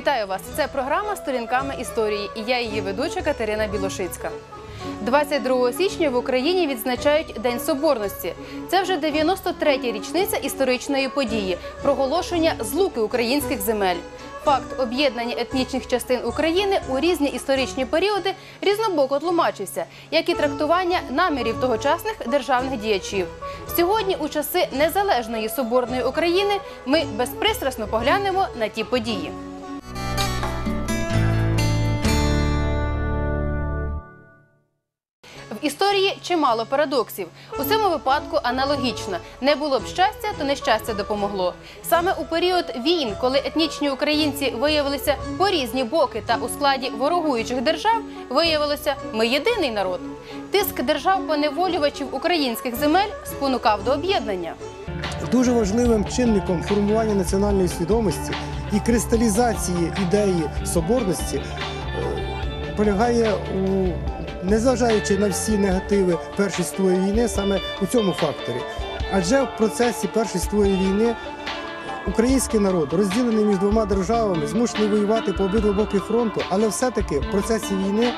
Вітаю вас! Це програма Сторінками історії і я її ведуча Катерина Білошицька. 22 січня в Україні відзначають День Соборності. Це вже 93-я річниця історичної події проголошення злуки українських земель. Факт об'єднання етнічних частин України у різні історичні періоди різнобоко тлумачився, як і трактування намірів тогочасних державних діячів. Сьогодні, у часи незалежної соборної України, ми безпристрасно поглянемо на ті події. Історії чимало парадоксів. У цьому випадку аналогічно. Не було б щастя, то нещастя допомогло. Саме у період війн, коли етнічні українці виявилися по різні боки та у складі ворогуючих держав, виявилося, ми єдиний народ. Тиск держав-поневолювачів українських земель спонукав до об'єднання. Дуже важливим чинником формування національної свідомості і кристалізації ідеї соборності е, полягає у незважаючи на всі негативи Першої світової війни, саме у цьому факторі. Адже в процесі Першої світової війни український народ розділений між двома державами, змушений воювати по обидва боки фронту, але все-таки в процесі війни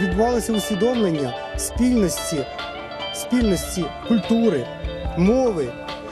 відбувалося усвідомлення спільності, спільності культури, мови.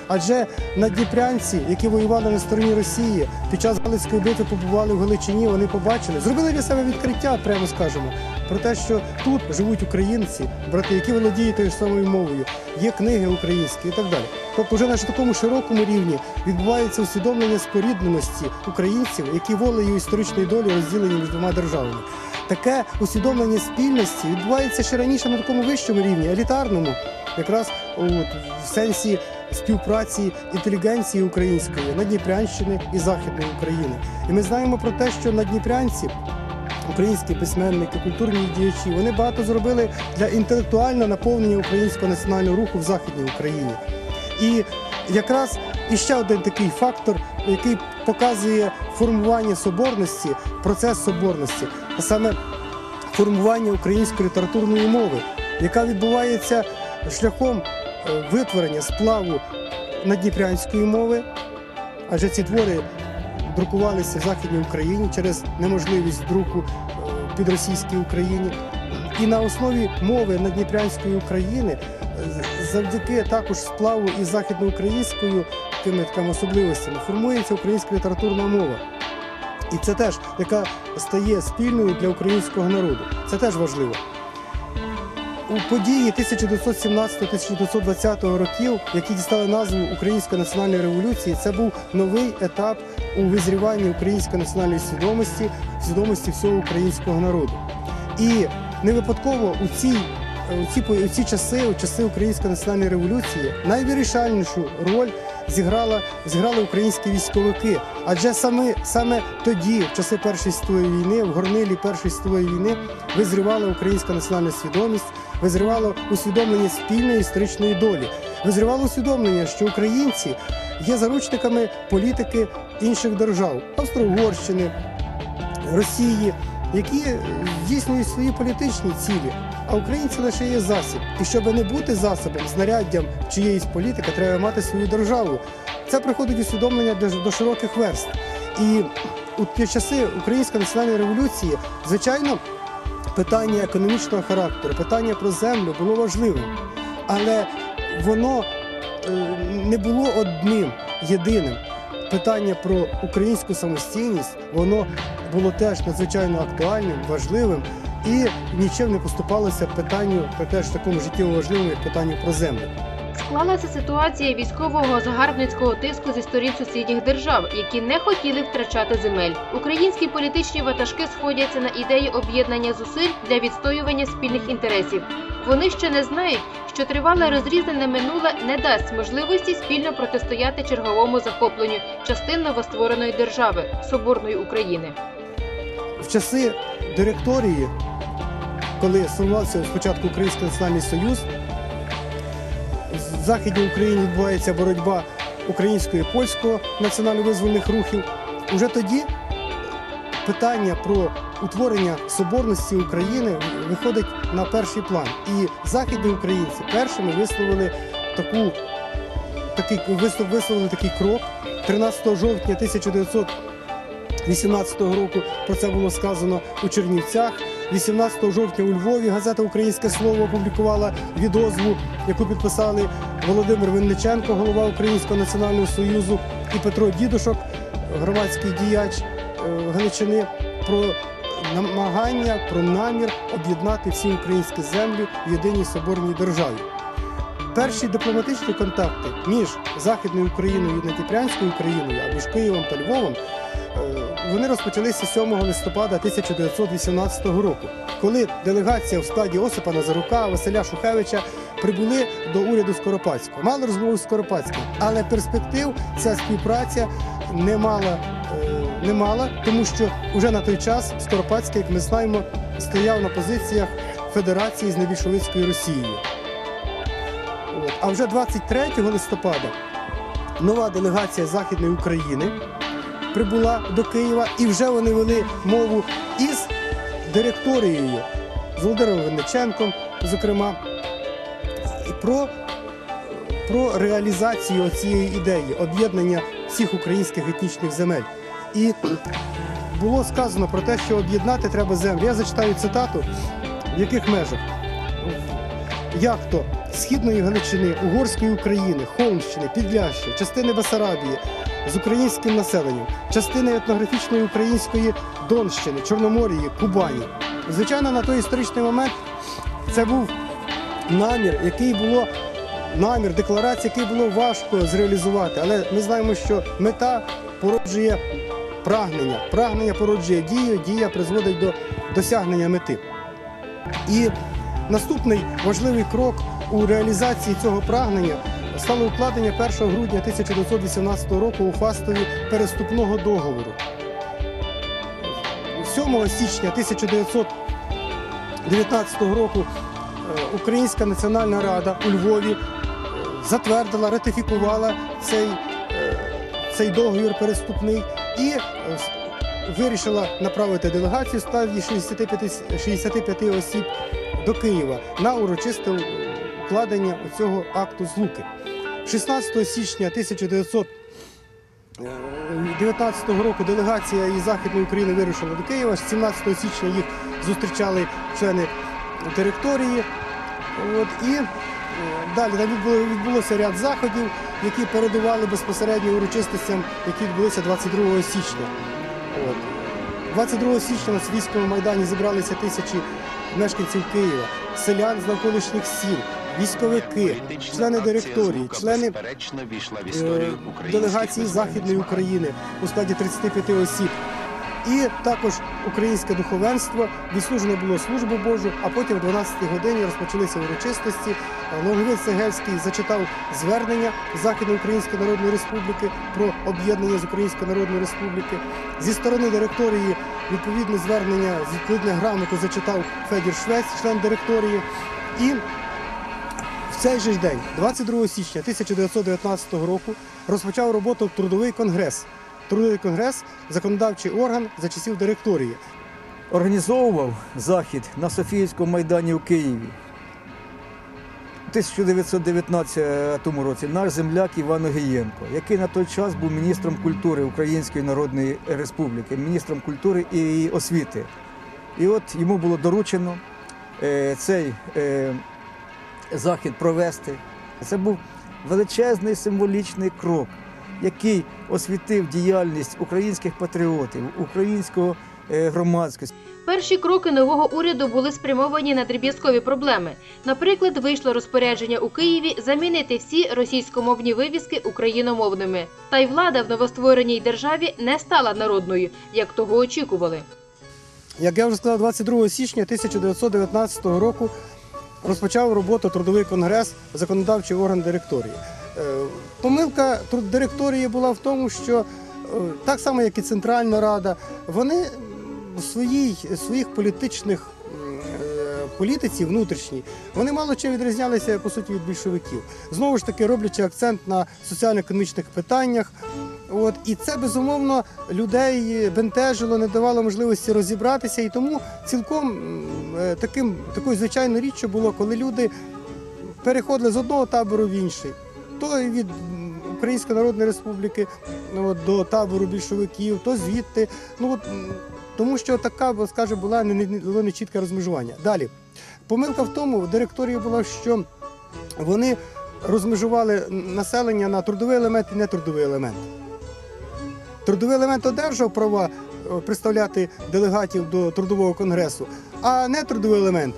Адже надніпрянці, які воювали на стороні Росії, під час Галицької битви побували в Галичині, вони побачили, зробили для себе відкриття, прямо скажемо, про те, що тут живуть українці, брати, які володіють тою самою мовою, є книги українські і так далі. Тобто, вже на такому широкому рівні відбувається усвідомлення спорідненості українців, які волею історичної долі розділені між двома державами. Таке усвідомлення спільності відбувається ще раніше на такому вищому рівні, елітарному, якраз от, в сенсі співпраці інтелігенції української Надніпрянщини і Західної України. І ми знаємо про те, що надніпрянці, українські письменники, культурні діячі, вони багато зробили для інтелектуального наповнення українського національного руху в Західній Україні. І якраз іще один такий фактор, який показує формування соборності, процес соборності, а саме формування української літературної мови, яка відбувається шляхом е, витворення сплаву надніпрянської мови, адже ці твори друкувалися в Західній Україні через неможливість друку е, під російській Україні. І на основі мови надніпрянської України е, завдяки також сплаву із західноукраїнською такими такими особливостями формується українська літературна мова. І це теж, яка стає спільною для українського народу. Це теж важливо. Події 1917-1920 років, які дістали назву Української національної революції, це був новий етап у визріванні української національної свідомості, свідомості всього українського народу. І не випадково у ці, у ці, у ці часи, у часи Української національної революції, найвирішальнішу роль зіграла, зіграли українські військовики. Адже саме, саме тоді, в часи Першої світової війни, в горнилі Першої світової війни, визрівала українська національна свідомість, визрівало усвідомлення спільної історичної долі, визрівало усвідомлення, що українці є заручниками політики інших держав Австро-Угорщини, Росії, які здійснюють свої політичні цілі. А українці лише є засіб. І щоб не бути засобом, знаряддям чиєїсь політики, треба мати свою державу. Це приходить усвідомлення до, до широких верст. І у ті часи Української національної революції, звичайно, питання економічного характеру, питання про землю було важливим, але воно е, не було одним єдиним. Питання про українську самостійність воно було теж надзвичайно актуальним, важливим і нічим не поступалося питанню теж такому життєво важливому, як питанню про землю. Склалася ситуація військового загарбницького тиску зі сторін сусідніх держав, які не хотіли втрачати земель. Українські політичні ватажки сходяться на ідеї об'єднання зусиль для відстоювання спільних інтересів. Вони ще не знають, що тривале розрізане минуле не дасть можливості спільно протистояти черговому захопленню частин новоствореної держави соборної України. В часи директорії, коли сформувався спочатку Український національний союз, в Західній Україні відбувається боротьба українського і польського національно-визвольних рухів. Уже тоді питання про утворення соборності України виходить на перший план. І західні українці першими висловили таку, такий, вислов- висловили такий крок 13 жовтня 18-го року про це було сказано у Чернівцях. 18 жовтня у Львові газета Українське слово опублікувала відозву, яку підписали Володимир Винниченко, голова Українського національного союзу, і Петро Дідушок, громадський діяч е, Галичини, про намагання, про намір об'єднати всі українські землі в єдиній соборній державі. Перші дипломатичні контакти між Західною Україною і Надніпрянською Україною, а між Києвом та Львовом, е, вони розпочалися 7 листопада 1918 року, коли делегація в складі Осипа Назарука, Василя Шухевича прибули до уряду Скоропадського. Мали розмову з Скоропадським, але перспектив ця співпраця не мала, е, не мала, тому що вже на той час Скоропадський, як ми знаємо, стояв на позиціях Федерації з небільшовицькою Росією. А вже 23 листопада нова делегація Західної України прибула до Києва, і вже вони вели мову із директорією з Володимиром Винниченком, зокрема, про, про реалізацію цієї ідеї об'єднання всіх українських етнічних земель. І було сказано про те, що об'єднати треба землі. Я зачитаю цитату, в яких межах як то Східної Галичини, Угорської України, Холмщини, Підляща, частини Басарабії з українським населенням, частини етнографічної української Донщини, Чорноморії, Кубані. Звичайно, на той історичний момент це був намір, який було намір, декларація, який було важко зреалізувати. Але ми знаємо, що мета породжує прагнення, прагнення породжує дію, дія призводить до досягнення мети. І Наступний важливий крок у реалізації цього прагнення стало укладення 1 грудня 1918 року у Фастові переступного договору. 7 січня 1919 року Українська Національна Рада у Львові е, затвердила, ратифікувала цей, е, цей договір переступний і е, вирішила направити делегацію складі 65, 65 осіб до Києва на урочисте укладення цього акту злуки. 16 січня 1919 року делегація із Західної України вирушила до Києва. 17 січня їх зустрічали члени директорії. От, і е, далі там відбуло- відбулося ряд заходів, які передували безпосередньо урочистостям, які відбулися 22 січня. От. 22 січня на Свійському майдані зібралися тисячі мешканців Києва, селян з навколишніх сіл, військовики, члени директорії, члени е, делегації Західної України у складі 35 осіб. І також українське духовенство відслужено було службу Божу, а потім о 12-й годині розпочалися урочистості. Логовець Сегельський зачитав звернення Західноукраїнської Народної Республіки про об'єднання з Української Народної Республіки. Зі сторони директорії відповідне звернення з відповідне грамоту зачитав Федір Швець, член директорії. І в цей же день, 22 січня 1919 року, розпочав роботу Трудовий конгрес. Трудовий конгрес законодавчий орган за часів директорії. організовував захід на Софіївському майдані у Києві. У 1919 році наш земляк Іван Огієнко, який на той час був міністром культури Української Народної Республіки, міністром культури і освіти. І от йому було доручено е, цей е, захід провести. Це був величезний символічний крок, який освітив діяльність українських патріотів, українського е, громадськості. Перші кроки нового уряду були спрямовані на дріб'язкові проблеми. Наприклад, вийшло розпорядження у Києві замінити всі російськомовні вивіски україномовними. Та й влада в новоствореній державі не стала народною, як того очікували. Як я вже сказав, 22 січня 1919 року розпочав роботу Трудовий конгрес, законодавчий орган директорії. Е, Помилка директорії була в тому, що е, так само, як і Центральна Рада, вони в своїй, своїх політичних е, політиці внутрішній, вони мало чим відрізнялися по суті від більшовиків. Знову ж таки, роблячи акцент на соціально-економічних питаннях. От і це безумовно людей бентежило, не давало можливості розібратися. І тому цілком таким такою звичайною річчю було, коли люди переходили з одного табору в інший. То від Української Народної Республіки ну, до табору більшовиків, то звідти. Ну, от, тому що така, скажімо, була не, було розмежування. Далі. Помилка в тому, в директорії була, що вони розмежували населення на трудовий елемент і нетрудовий елемент. Трудовий елемент одержав права е, представляти делегатів до трудового конгресу, а нетрудовий елемент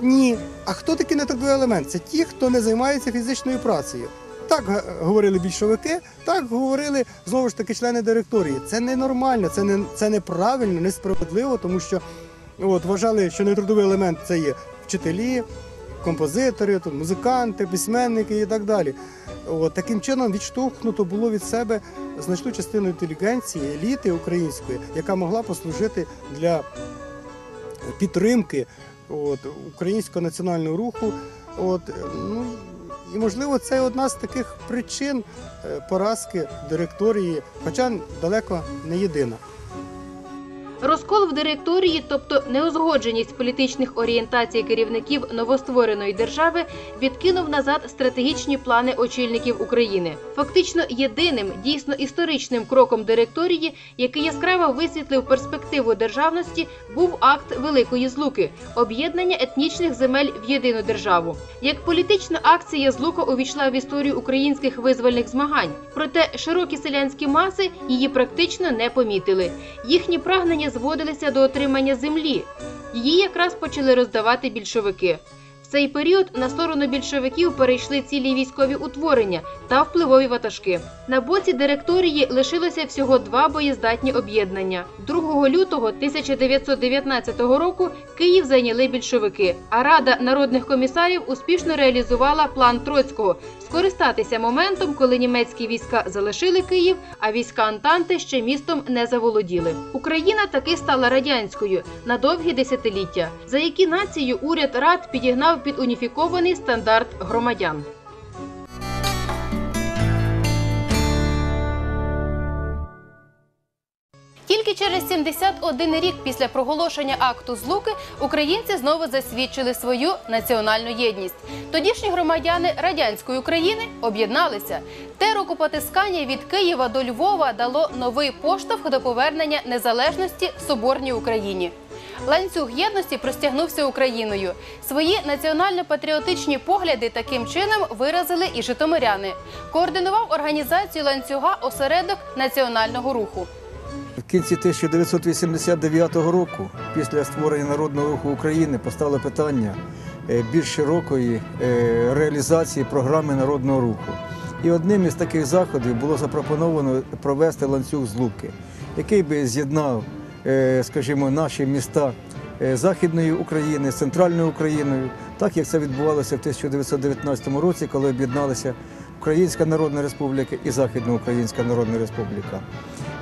ні. А хто такий нетрудовий елемент? Це ті, хто не займається фізичною працею. Так говорили більшовики, так говорили знову ж таки члени директорії. Це ненормально, це не це неправильно, несправедливо, тому що от, вважали, що нетрудовий елемент це є вчителі, композитори, тут, музиканти, письменники і так далі. От, таким чином відштовхнуто було від себе значну частину інтелігенції, еліти української, яка могла послужити для підтримки от, українського національного руху. От, ну, і, можливо, це одна з таких причин е, поразки директорії, хоча далеко не єдина. Розкол в директорії, тобто неузгодженість політичних орієнтацій керівників новоствореної держави, відкинув назад стратегічні плани очільників України. Фактично єдиним дійсно історичним кроком директорії, який яскраво висвітлив перспективу державності, був акт Великої Злуки об'єднання етнічних земель в єдину державу. Як політична акція злука увійшла в історію українських визвольних змагань. Проте широкі селянські маси її практично не помітили. Їхні прагнення зводилися до отримання землі. Її якраз почали роздавати більшовики. В цей період на сторону більшовиків перейшли цілі військові утворення та впливові ватажки. На боці директорії лишилося всього два боєздатні об'єднання. 2 лютого 1919 року Київ зайняли більшовики, а Рада народних комісарів успішно реалізувала план Троцького скористатися моментом, коли німецькі війська залишили Київ, а війська Антанти ще містом не заволоділи. Україна таки стала радянською на довгі десятиліття, за які націю уряд рад підігнав під уніфікований стандарт громадян. Тільки через 71 рік після проголошення акту злуки українці знову засвідчили свою національну єдність. Тодішні громадяни радянської України об'єдналися. Те рукопотискання від Києва до Львова дало новий поштовх до повернення незалежності в соборній Україні. Ланцюг єдності простягнувся Україною. Свої національно-патріотичні погляди таким чином виразили і житомиряни. Координував організацію ланцюга осередок національного руху. В кінці 1989 року, після створення Народного руху України, постало питання е, більш широкої е, реалізації програми народного руху. І одним із таких заходів було запропоновано провести ланцюг злуки, який би з'єднав, е, скажімо, наші міста Західної України центральною Україною, так як це відбувалося в 1919 році, коли об'єдналися Українська Народна Республіка і Західноукраїнська Народна Республіка.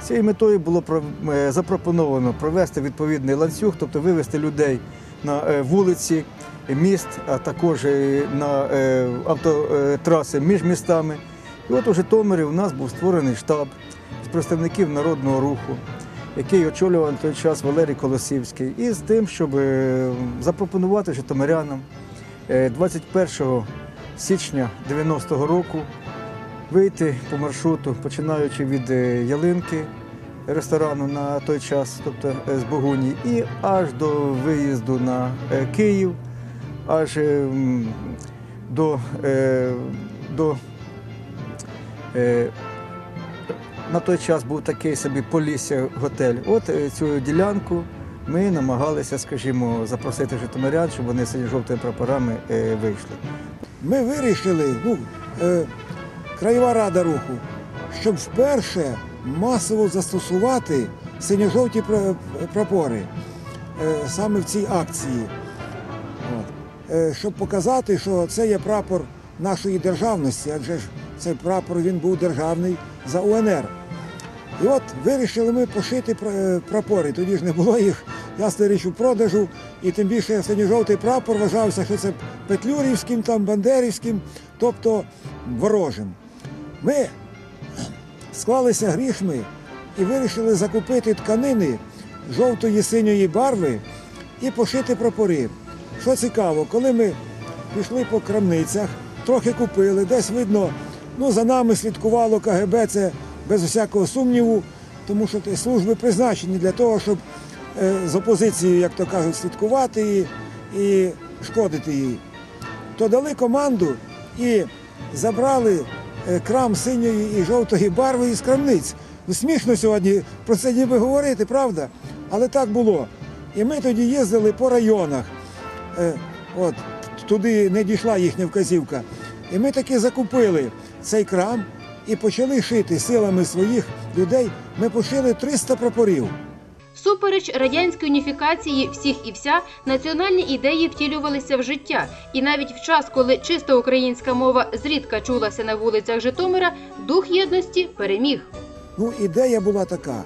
Цією метою було е, запропоновано провести відповідний ланцюг, тобто вивести людей на е, вулиці, міст, а також е, на автотраси між містами. І от у Житомирі у нас був створений штаб з представників народного руху, який очолював на той час Валерій Колосівський, і з тим, щоб запропонувати житомирянам е, 21 січня 90-го року вийти по маршруту, починаючи від е, ялинки ресторану на той час, тобто е, з Богуні, і аж до виїзду на е, Київ, аж до, до на той час був такий собі Полісся готель. От цю ділянку ми намагалися, скажімо, запросити житомирян, щоб вони сині жовтими прапорами вийшли. Ми вирішили, ну, е, Краєва рада руху, щоб вперше масово застосувати синьо-жовті пра- прапори е, саме в цій акції. От. Е, щоб показати, що це є прапор нашої державності, адже ж цей прапор він був державний за УНР. І от вирішили ми пошити е, прапори. Тоді ж не було їх, ясна річ, у продажу. І тим більше синьо-жовтий прапор вважався, що це петлюрівським, там, бандерівським, тобто ворожим. Ми склалися грішми і вирішили закупити тканини жовтої синьої барви і пошити прапори. Що цікаво, коли ми пішли по крамницях, трохи купили, десь видно Ну, за нами слідкувало КГБ, це без усякого сумніву, тому що служби призначені для того, щоб з опозицією, як то кажуть, слідкувати і, і шкодити їй. То дали команду і забрали е, крам синьої і жовтої барви із крамниць. Ну, смішно сьогодні про це ніби говорити, правда? Але так було. І ми тоді їздили по районах. Е, От, туди не дійшла їхня вказівка. І ми таки закупили цей крам і почали шити силами своїх людей. Ми пошили 300 прапорів. Всупереч радянської уніфікації всіх і вся національні ідеї втілювалися в життя, і навіть в час, коли чисто українська мова зрідка чулася на вулицях Житомира, дух єдності переміг. Ну, ідея була така,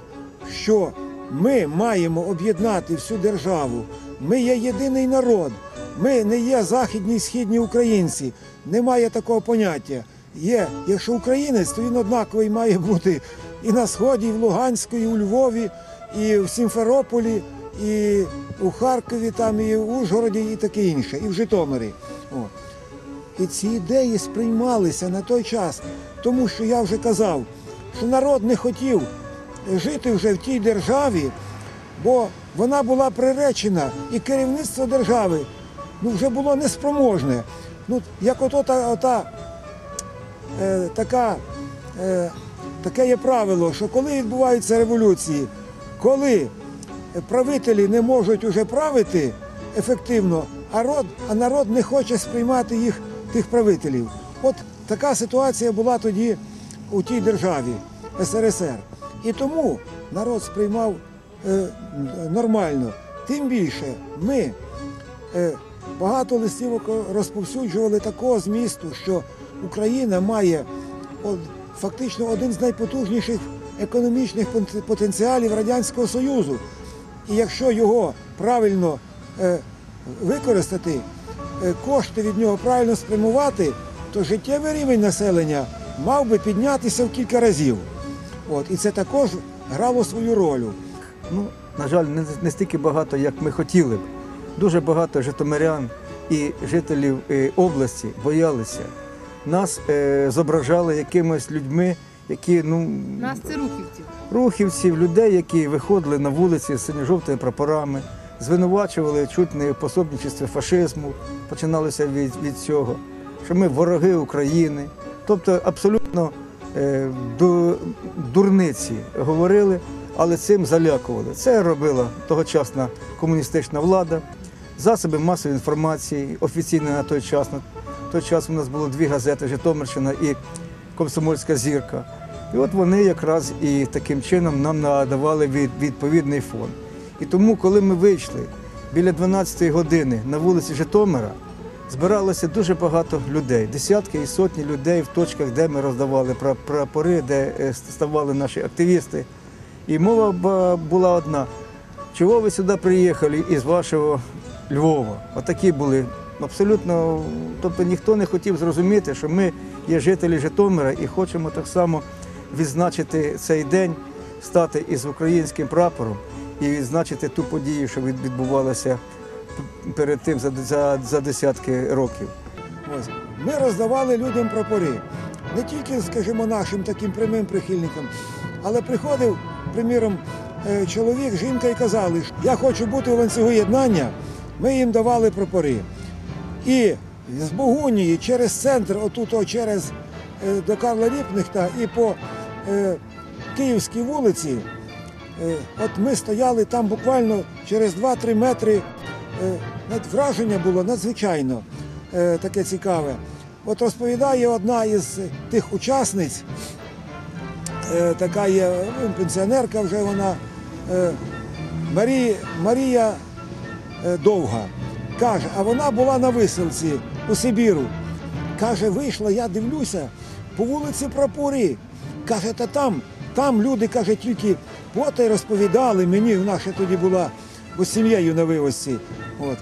що ми маємо об'єднати всю державу. Ми є єдиний народ. Ми не є західні і східні українці. Немає такого поняття. Є, якщо українець, то він однаковий має бути і на Сході, і в Луганську, і у Львові, і в Сімферополі, і у Харкові, там, і в Ужгороді, і таке інше, і в Житомирі. О. І ці ідеї сприймалися на той час, тому що я вже казав, що народ не хотів жити вже в тій державі, бо вона була приречена, і керівництво держави ну, вже було неспроможне. Ну, як ото та, ота, е, така, е, таке є правило, що коли відбуваються революції, коли правителі не можуть уже правити ефективно, а, род, а народ не хоче сприймати їх, тих правителів. От така ситуація була тоді у тій державі СРСР. І тому народ сприймав е, нормально. Тим більше ми е, багато листівок розповсюджували такого змісту, що Україна має от, фактично один з найпотужніших економічних потенціалів Радянського Союзу. І якщо його правильно е, використати, е, кошти від нього правильно спрямувати, то життєвий рівень населення мав би піднятися в кілька разів. От, і це також грало свою роль. Ну, на жаль, не, не стільки багато, як ми хотіли б. Дуже багато житомирян і жителів е, області боялися. Нас е, зображали якимись людьми, які ну, Нас це рухівці. рухівців, людей, які виходили на вулиці з синьо-жовтими прапорами, звинувачували чуть не в пособничестві фашизму, починалося від, від цього, що ми вороги України. Тобто абсолютно е, ду- дурниці говорили, але цим залякували. Це робила тогочасна комуністична влада, засоби масової інформації, офіційні на той час. На той час у нас було дві газети Житомирщина і Комсомольська зірка. І от вони якраз і таким чином нам надавали від, відповідний фон. І тому, коли ми вийшли біля 12-ї години на вулиці Житомира, збиралося дуже багато людей, десятки і сотні людей в точках, де ми роздавали прапори, де е, ставали наші активісти. І мова була одна: чого ви сюди приїхали із вашого Львова? Отакі були. Абсолютно, тобто ніхто не хотів зрозуміти, що ми є жителі Житомира і хочемо так само відзначити цей день, стати із українським прапором і відзначити ту подію, що від- відбувалася перед тим за, за, за десятки років. Ми роздавали людям прапори. Не тільки, скажімо, нашим таким прямим прихильникам, але приходив, приміром, е, чоловік, жінка і казали, що я хочу бути у ланцюгу єднання. Ми їм давали прапори. І з Богунії через центр, отут через е, до Карла Ріпнихта і по Київській вулиці, е, от ми стояли там буквально через 2-3 метри. Е, враження було надзвичайно е, таке цікаве. От розповідає одна із тих учасниць, е, така є ну, пенсіонерка вже вона, е, Марія е, Довга. Каже, а вона була на виселці у Сибіру. Каже, вийшла, я дивлюся, по вулиці прапори. Каже, та там, там люди, каже, тільки потай розповідали мені, вона ще тоді була з сім'єю на вивозці. От.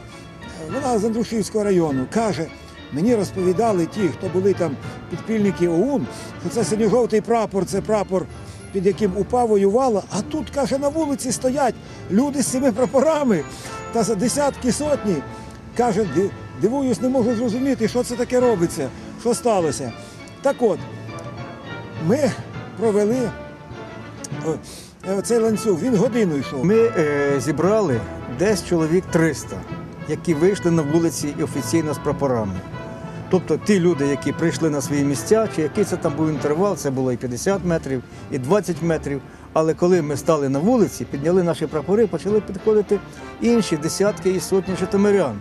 Вона з Андрушівського району. Каже, мені розповідали ті, хто були там підпільники ОУН, що це синьо-жовтий прапор, це прапор, під яким УПА воювала. А тут, каже, на вулиці стоять люди з цими прапорами та за десятки сотні. Каже, дивуюсь, не можу зрозуміти, що це таке робиться, що сталося. Так от, ми провели е, цей ланцюг, він годину йшов. Ми е, зібрали десь чоловік 300, які вийшли на вулиці офіційно з прапорами. Тобто ті люди, які прийшли на свої місця, чи який це там був інтервал, це було і 50 метрів, і 20 метрів. Але коли ми стали на вулиці, підняли наші прапори, почали підходити інші десятки і сотні житомирян,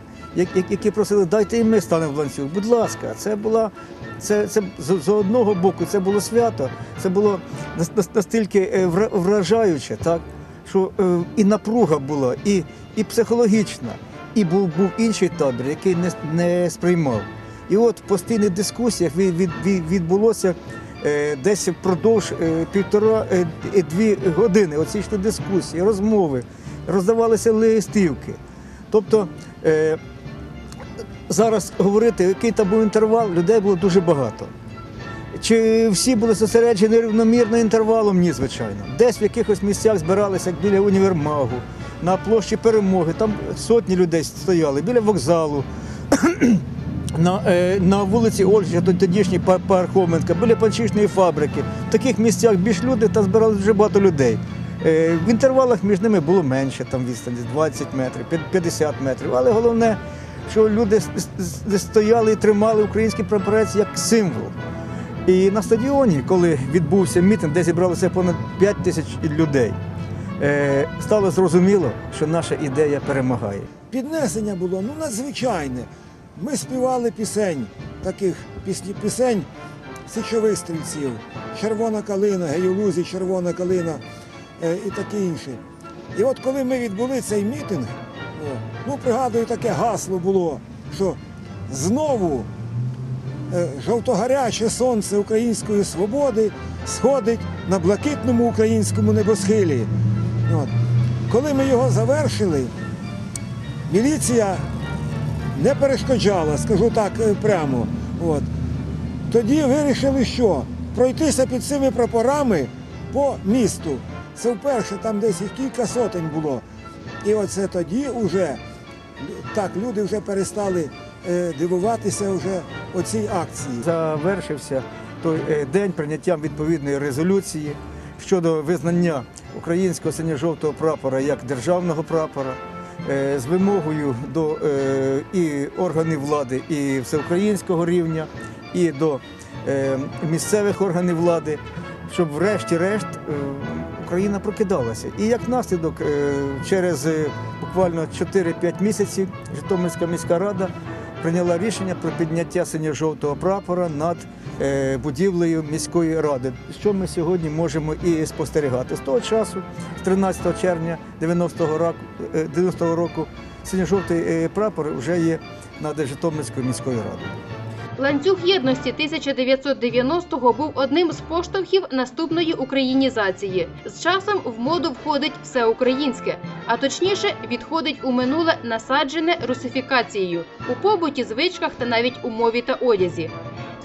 які просили, дайте і ми станемо в ланцюг. Будь ласка, це була це, це з, з одного боку, це було свято, це було нас- нас- настільки е, вражаюче, так що е, і напруга була, і, і психологічна, і був, був інший табір, який не, не сприймав. І от в постійних дискусіях від, від, від, відбулося е, десь впродовж е, півтора е, години. Оці дискусії, розмови, роздавалися листівки. Тобто е, зараз говорити, який там був інтервал, людей було дуже багато. Чи всі були зосереджені рівномірно інтервалом? Ні, звичайно. Десь в якихось місцях збиралися як біля універмагу, на площі перемоги, там сотні людей стояли, біля вокзалу, на, е, на вулиці Ольжа, то- тодішній пар- Пархоменка, біля панчишної фабрики. В таких місцях більш люди та збиралися дуже багато людей. Е, в інтервалах між ними було менше, там відстань 20 метрів, п'ят- 50 метрів. Але головне, що люди стояли і тримали український прапорець як символ. І на стадіоні, коли відбувся мітинг, де зібралося понад 5 тисяч людей, е, стало зрозуміло, що наша ідея перемагає. Піднесення було ну надзвичайне. Ми співали пісень, таких пісень січових стрільців, Червона калина, Геюлузі, Червона калина е, і таке інше. І от коли ми відбули цей мітинг, ну пригадую, таке гасло було, що знову е, жовтогаряче сонце української свободи сходить на блакитному українському небосхилі. От. Коли ми його завершили, міліція не перешкоджала, скажу так е, прямо. От. Тоді вирішили, що пройтися під цими прапорами по місту. Це вперше там десь кілька сотень було. І оце тоді вже так люди вже перестали е, дивуватися вже оцій акції. Завершився той е, день прийняттям відповідної резолюції щодо визнання українського синьо-жовтого прапора як державного прапора е, з вимогою до і органів влади, і всеукраїнського рівня, і до місцевих органів влади, щоб врешті-решт Україна прокидалася. І як наслідок, е, через е, буквально 4-5 місяців Житомирська міська рада прийняла рішення про підняття синьо-жовтого прапора над е, будівлею міської ради, що ми сьогодні можемо і спостерігати. З того часу, з 13 червня 90-го року, 90-го року синьо-жовтий прапор вже є над Житомирською міською радою. Ланцюг єдності 1990-го був одним з поштовхів наступної українізації. З часом в моду входить все українське, а точніше відходить у минуле насаджене русифікацією у побуті, звичках та навіть у мові та одязі.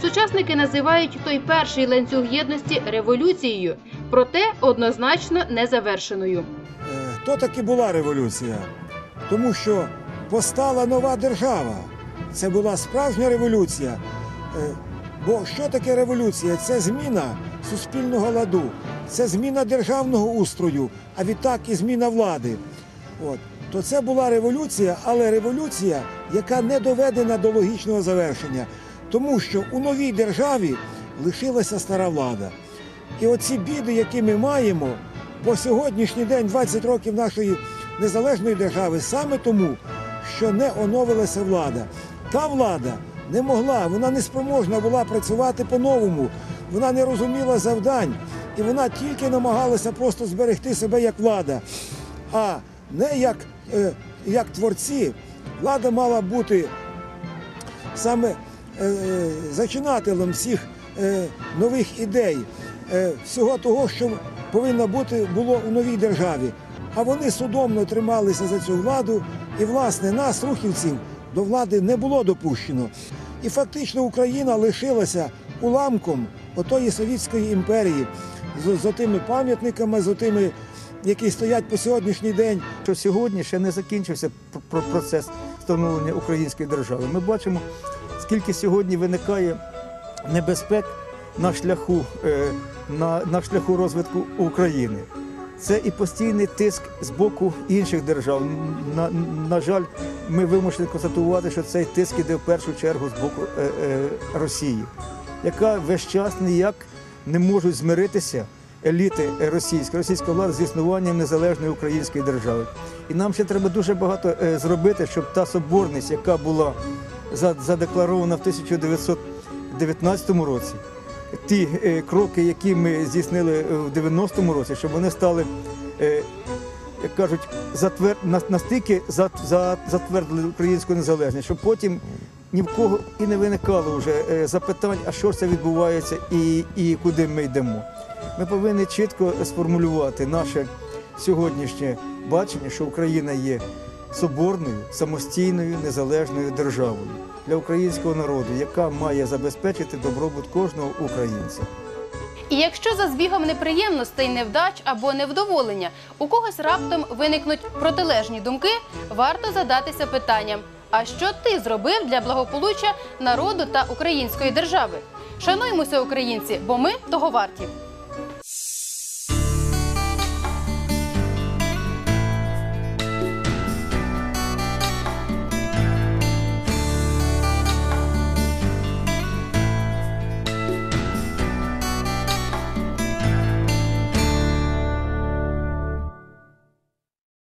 Сучасники називають той перший ланцюг єдності революцією, проте однозначно незавершеною. Е, То таки була революція, тому що постала нова держава. Це була справжня революція. Е, Бо що таке революція? Це зміна суспільного ладу, це зміна державного устрою, а відтак і зміна влади. От. То це була революція, але революція, яка не доведена до логічного завершення, тому що у новій державі лишилася стара влада. І оці біди, які ми маємо по сьогоднішній день, 20 років нашої незалежної держави, саме тому, що не оновилася влада. Та влада не могла, вона не спроможна була працювати по-новому, вона не розуміла завдань, і вона тільки намагалася просто зберегти себе як влада, а не як, е, як творці. Влада мала бути саме е, зачинателем всіх е, нових ідей, е, всього того, що повинно бути було у новій державі. А вони судомно трималися за цю владу, і, власне, нас, рухівців, до влади не було допущено. І фактично Україна лишилася уламком отої Совєтської імперії з, з отими пам'ятниками, з отими, які стоять по сьогоднішній день. що сьогодні ще не закінчився пр- пр- процес встановлення української держави. Ми бачимо, скільки сьогодні виникає небезпек на шляху, е, на, на шляху розвитку України. Це і постійний тиск з боку інших держав. На, на жаль, ми вимушені констатувати, що цей тиск іде в першу чергу з боку е, е, Росії, яка весь час ніяк не можуть змиритися еліти російської, російська влада з існуванням незалежної української держави. І нам ще треба дуже багато е, зробити, щоб та соборність, яка була за- задекларована в 1919 році, ті е, кроки, які ми здійснили е, в 90-му році, щоб вони стали, е, як кажуть, настільки за- за- затвердили українську незалежність, щоб потім ні в кого і не виникало вже запитань, а що ж це відбувається і, і куди ми йдемо. Ми повинні чітко сформулювати наше сьогоднішнє бачення, що Україна є соборною, самостійною, незалежною державою для українського народу, яка має забезпечити добробут кожного українця. І якщо за збігом неприємностей, невдач або невдоволення у когось раптом виникнуть протилежні думки, варто задатися питанням: а що ти зробив для благополуччя народу та української держави? Шануймося, українці, бо ми того варті.